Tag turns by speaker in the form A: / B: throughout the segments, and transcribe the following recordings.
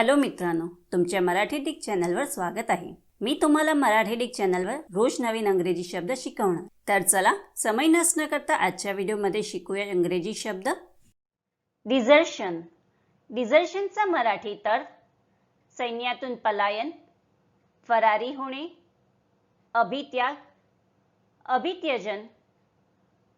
A: Hello मित्रांनो तुमच्या Marathi Dick चॅनलवर स्वागत आहे. मी तुम्हाला मराठी डिक चॅनलवर रोज नवीन अंग्रेजी शब्द शिकवणार. तर चला समय नसणं करता आजच्या व्हिडिओमध्ये शिकूया इंग्रजी शब्द. डिझर्शन डिझर्शनचा मराठी तर सैन्यातून पलायन फरारी होणे अभित्याग अभित्यजन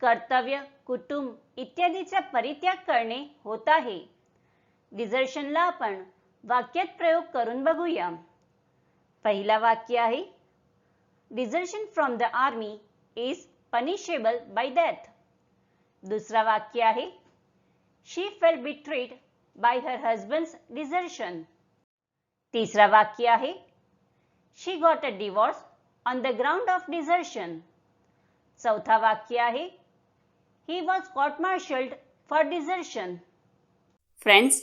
A: कर्तव्य कुटुंब इत्यादीचा परित्याग करणे होत आहे. डिझर्शनला आपण वाक्यात प्रयोग करून बघूया. पहिला वाक्य आहे desertion from the army is punishable by death दुसरा वाक्य आहे she felt betrayed by her husband's desertion तिसरा वाक्य आहे she got a divorce on the ground of desertion चौथा वाक्य आहे he was court martialled for desertion friends